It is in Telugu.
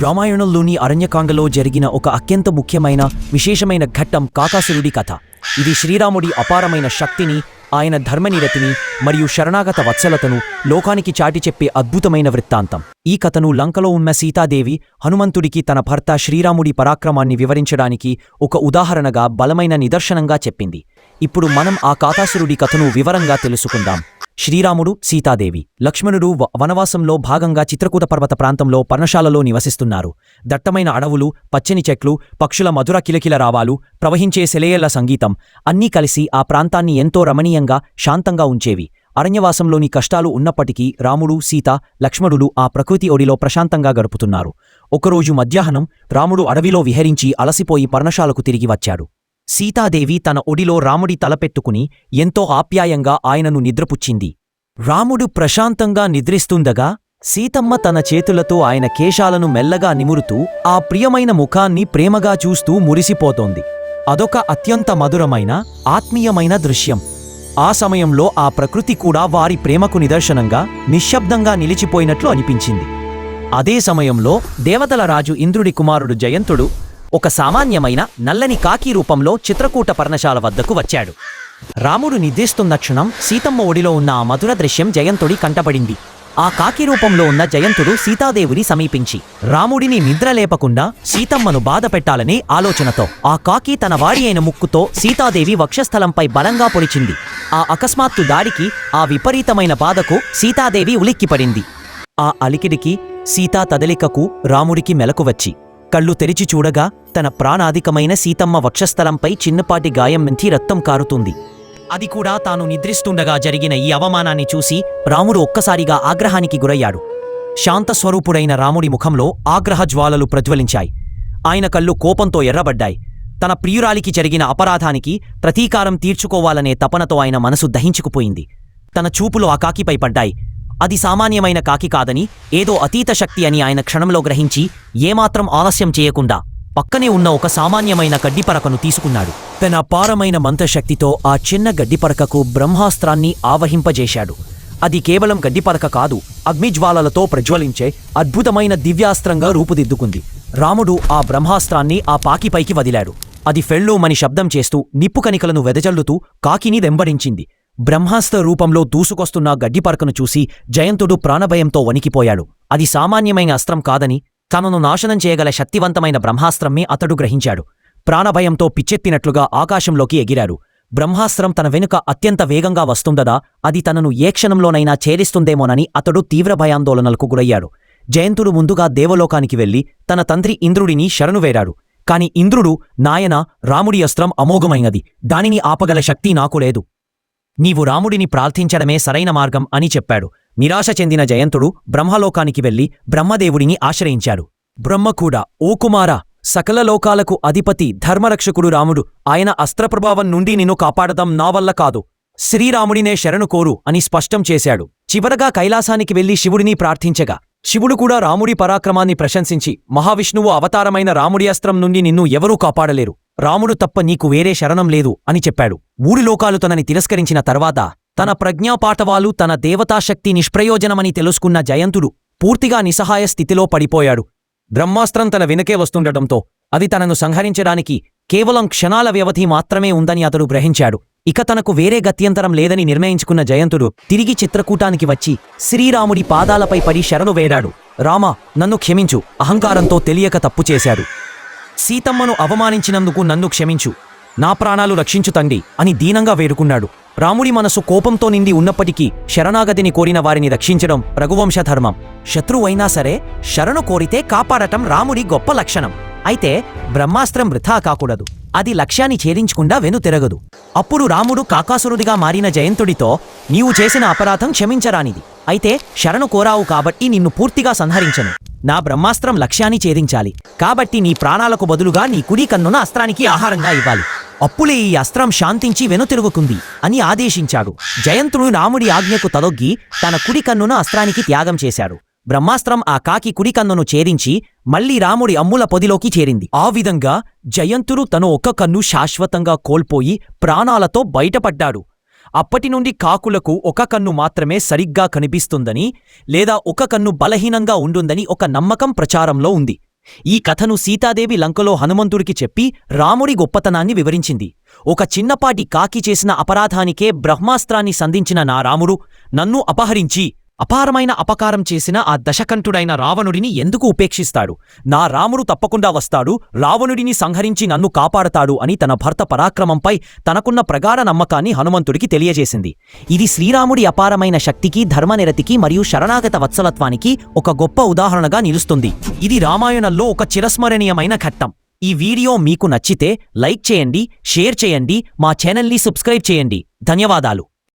రామాయణంలోని అరణ్యకాండలో జరిగిన ఒక అత్యంత ముఖ్యమైన విశేషమైన ఘట్టం కాకాసురుడి కథ. ఇది శ్రీరాముడి అపారమైన శక్తిని ఆయన ధర్మనిరతిని మరియు శరణాగత వత్సలతను లోకానికి చాటి చెప్పే అద్భుతమైన వృత్తాంతం. ఈ కథను లంకలో ఉన్న సీతాదేవి హనుమంతుడికి తన భర్త శ్రీరాముడి పరాక్రమాన్ని వివరించడానికి ఒక ఉదాహరణగా బలమైన నిదర్శనంగా చెప్పింది. ఇప్పుడు మనం ఆ కాకాసురుడి కథను వివరంగా తెలుసుకుందాం. శ్రీరాముడు సీతాదేవి లక్ష్మణుడు వనవాసంలో భాగంగా చిత్రకూట పర్వత ప్రాంతంలో పర్ణశాలలో నివసిస్తున్నారు. దట్టమైన అడవులు పచ్చని చెట్లు పక్షుల మధుర కిలకిల రావాలు ప్రవహించే సెలయేళ్ళ సంగీతం అన్నీ కలిసి ఆ ప్రాంతాన్ని ఎంతో రమణీయంగా శాంతంగా ఉంచేవి. అరణ్యవాసంలోని కష్టాలు ఉన్నప్పటికీ రాముడు సీత లక్ష్మణుడు ఆ ప్రకృతి ఒడిలో ప్రశాంతంగా గడుపుతున్నారు. ఒకరోజు మధ్యాహ్నం రాముడు అడవిలో విహరించి అలసిపోయి పర్ణశాలకు తిరిగి వచ్చాడు. సీతాదేవి తన ఒడిలో రాముడి తలపెట్టుకుని ఎంతో ఆప్యాయంగా ఆయనను నిద్రపుచ్చింది. రాముడు ప్రశాంతంగా నిద్రిస్తుండగా సీతమ్మ తన చేతులతో ఆయన కేశాలను మెల్లగా నిమురుతూ ఆ ప్రియమైన ముఖాన్ని ప్రేమగా చూస్తూ మురిసిపోతోంది. అదొక అత్యంత మధురమైన ఆత్మీయమైన దృశ్యం. ఆ సమయంలో ఆ ప్రకృతి కూడా వారి ప్రేమకు నిదర్శనంగా నిశ్శబ్దంగా నిలిచిపోయినట్లు అనిపించింది. అదే సమయంలో దేవతల రాజు ఇంద్రుడి కుమారుడు జయంతుడు ఒక సామాన్యమైన నల్లని కాకి రూపంలో చిత్రకూట పర్ణశాల వద్దకు వచ్చాడు. రాముడు నిద్రిస్తున్న క్షణం సీతమ్మ ఒడిలో ఉన్న ఆ మధుర దృశ్యం జయంతుడి కంటపడింది. ఆ కాకి రూపంలో ఉన్న జయంతుడు సీతాదేవిని సమీపించి రాముడిని నిద్రలేపకుండా సీతమ్మను బాధ పెట్టాలనే ఆలోచనతో ఆ కాకి తన వాడి అయిన ముక్కుతో సీతాదేవి వక్షస్థలంపై బలంగా పొడిచింది. ఆ అకస్మాత్తు దాడికి ఆ విపరీతమైన బాధకు సీతాదేవి ఉలిక్కిపడింది. ఆ అలికిడికి సీతా తదలికకు రాముడికి మెలకు వచ్చి కళ్ళు తెరిచి చూడగా తన ప్రాణాధికమైన సీతమ్మ వక్షస్థలంపై చిన్నపాటి గాయం నుంచి రక్తం కారుతుంది. అది కూడా తాను నిద్రిస్తుండగా జరిగిన ఈ అవమానాన్ని చూసి రాముడు ఒక్కసారిగా ఆగ్రహానికి గురయ్యాడు. శాంతస్వరూపుడైన రాముడి ముఖంలో ఆగ్రహ జ్వాలలు ప్రజ్వలించాయి. ఆయన కళ్ళు కోపంతో ఎర్రబడ్డాయి. తన ప్రియురాలికి జరిగిన అపరాధానికి ప్రతీకారం తీర్చుకోవాలనే తపనతో ఆయన మనసు దహించుకుపోయింది. తన చూపులు ఆ కాకిపై పడ్డాయి. అది సామాన్యమైన కాకి కాదని ఏదో అతీత శక్తి అని ఆయన క్షణంలో గ్రహించి ఏమాత్రం ఆలస్యం చేయకుండా పక్కనే ఉన్న ఒక సామాన్యమైన గడ్డిపరకను తీసుకున్నాడు. తన పారమైన మంత్రశక్తితో ఆ చిన్న గడ్డిపరకకు బ్రహ్మాస్త్రాన్ని ఆవహింపజేశాడు. అది కేవలం గడ్డిపరక కాదు అగ్నిజ్వాలలతో ప్రజ్వలించే అద్భుతమైన దివ్యాస్త్రంగా రూపుదిద్దుకుంది. రాముడు ఆ బ్రహ్మాస్త్రాన్ని ఆ పాకిపైకి వదిలాడు. అది ఫెళ్ళుమని శబ్దం చేస్తూ నిప్పు కణికలను వెదజల్లుతూ కాకిని వెంబడించింది. బ్రహ్మాస్త్ర రూపంలో దూసుకొస్తున్న గడ్డిపరకను చూసి జయంతుడు ప్రాణభయంతో వణికిపోయాడు. అది సామాన్యమైన అస్త్రం కాదని తనను నాశనం చేయగల శక్తివంతమైన బ్రహ్మాస్త్రమే అతడు గ్రహించాడు. ప్రాణభయంతో పిచ్చెత్తినట్లుగా ఆకాశంలోకి ఎగిరాడు బ్రహ్మాస్త్రం తన వెనుక అత్యంత వేగంగా వస్తుందదా అది తనను ఏ క్షణంలోనైనా ఛేదిస్తుందేమోనని అతడు తీవ్ర భయాందోళనలకు గురయ్యాడు. జయంతుడు ముందుగా దేవలోకానికి వెళ్ళి తన తండ్రి ఇంద్రుడిని శరణు వేరాడు కాని ఇంద్రుడు నాయన రాముడి అస్త్రం అమోఘమైనది. దానిని ఆపగల శక్తి నాకు లేదు. నీవు రాముడిని ప్రార్థించడమే సరైన మార్గం అని చెప్పాడు. నిరాశ చెందిన జయంతుడు బ్రహ్మలోకానికి వెళ్ళి బ్రహ్మదేవుడిని ఆశ్రయించాడు. బ్రహ్మ కూడా ఓ కుమారా సకల లోకాలకు అధిపతి ధర్మరక్షకుడు రాముడు ఆయన అస్త్రప్రభావం నుండి నిన్ను కాపాడటం నా వల్ల కాదు. శ్రీరాముడినే శరణు కోరు అని స్పష్టం చేశాడు. చివరగా కైలాసానికి వెళ్ళి శివుడిని ప్రార్థించగా శివుడు కూడా రాముడి పరాక్రమాన్ని ప్రశంసించి మహావిష్ణువు అవతారమైన రాముడి అస్త్రం నుండి నిన్ను ఎవరూ కాపాడలేరు. రాముడు తప్ప నీకు వేరే శరణం లేదు అని చెప్పాడు. ఊరిలోకాలు లోకాలు తనని తిరస్కరించిన తర్వాత తన ప్రజ్ఞాపాఠవాలు తన దేవతాశక్తి నిష్ప్రయోజనమని తెలుసుకున్న జయంతుడు పూర్తిగా నిస్సహాయ స్థితిలో పడిపోయాడు. బ్రహ్మాస్త్రం తన వెనుకే వస్తుండటంతో అది తనను సంహరించడానికి కేవలం క్షణాల వ్యవధి మాత్రమే ఉందని అతడు గ్రహించాడు. ఇక తనకు వేరే గత్యంతరం లేదని నిర్ణయించుకున్న జయంతుడు తిరిగి చిత్రకూటానికి వచ్చి శ్రీరాముడి పాదాలపై పడి శరణు వేడాడు. రామా నన్ను క్షమించు అహంకారంతో తెలియక తప్పు చేశాడు. సీతమ్మను అవమానించినందుకు నన్ను క్షమించు. నా ప్రాణాలు రక్షించు తండి అని దీనంగా వేడుకున్నాడు. రాముడి మనసు కోపంతో నిండి ఉన్నప్పటికీ శరణాగతిని కోరిన వారిని రక్షించడం రఘువంశ ధర్మం శత్రువైనా సరే శరణు కోరితే కాపాడటం రాముడి గొప్ప లక్షణం. అయితే బ్రహ్మాస్త్రం వృథా కాకూడదు. అది లక్ష్యాన్ని ఛేదించకుండా వెనుతిరగదు అప్పుడు రాముడు కాకాసురుడిగా మారిన జయంతుడితో నీవు చేసిన అపరాధం క్షమించరానిది. అయితే శరణు కోరావు కాబట్టి నిన్ను పూర్తిగా సంహరించను. నా బ్రహ్మాస్త్రం లక్ష్యాన్ని ఛేదించాలి. కాబట్టి నీ ప్రాణాలకు బదులుగా నీ కుడి కన్నున అస్త్రానికి ఆహారంగా ఇవ్వాలి. అప్పులే ఈ అస్త్రం శాంతించి వెనుతిరుగుకుంది అని ఆదేశించాడు. జయంతుడు రాముడి ఆజ్ఞకు తలొగ్గి తన కుడి కన్నున అస్త్రానికి త్యాగం చేశాడు. బ్రహ్మాస్త్రం ఆ కాకి కుడి కన్నును ఛేదించి మళ్ళీ రాముడి అమ్ముల పొదిలోకి చేరింది. ఆ విధంగా జయంతుడు తను ఒక్క కన్ను శాశ్వతంగా కోల్పోయి ప్రాణాలతో బయటపడ్డాడు. అప్పటి నుండి కాకులకు ఒక కన్ను మాత్రమే సరిగ్గా కనిపిస్తుందని లేదా ఒక కన్ను బలహీనంగా ఉండుందని ఒక నమ్మకం ప్రచారంలో ఉంది. ఈ కథను సీతాదేవి లంకలో హనుమంతుడికి చెప్పి రాముడి గొప్పతనాన్ని వివరించింది. ఒక చిన్నపాటి కాకి చేసిన అపరాధానికే బ్రహ్మాస్త్రాన్ని సంధించిన నా రాముడు నన్ను అపహరించి అపారమైన అపకారం చేసిన ఆ దశకంఠుడైన రావణుడిని ఎందుకు ఉపేక్షిస్తాడు? నా రాముడు తప్పకుండా వస్తాడు రావణుడిని సంహరించి నన్ను కాపాడతాడు అని తన భర్త పరాక్రమంపై తనకున్న ప్రగాఢ నమ్మకాన్ని హనుమంతుడికి తెలియజేసింది. ఇది శ్రీరాముడి అపారమైన శక్తికి ధర్మనిరతికి మరియు శరణాగత వత్సలత్వానికి ఒక గొప్ప ఉదాహరణగా నిలుస్తుంది. ఇది రామాయణంలో ఒక చిరస్మరణీయమైన ఘట్టం. ఈ వీడియో మీకు నచ్చితే లైక్ చేయండి షేర్ చేయండి మా ఛానల్ని సబ్స్క్రైబ్ చేయండి. ధన్యవాదాలు.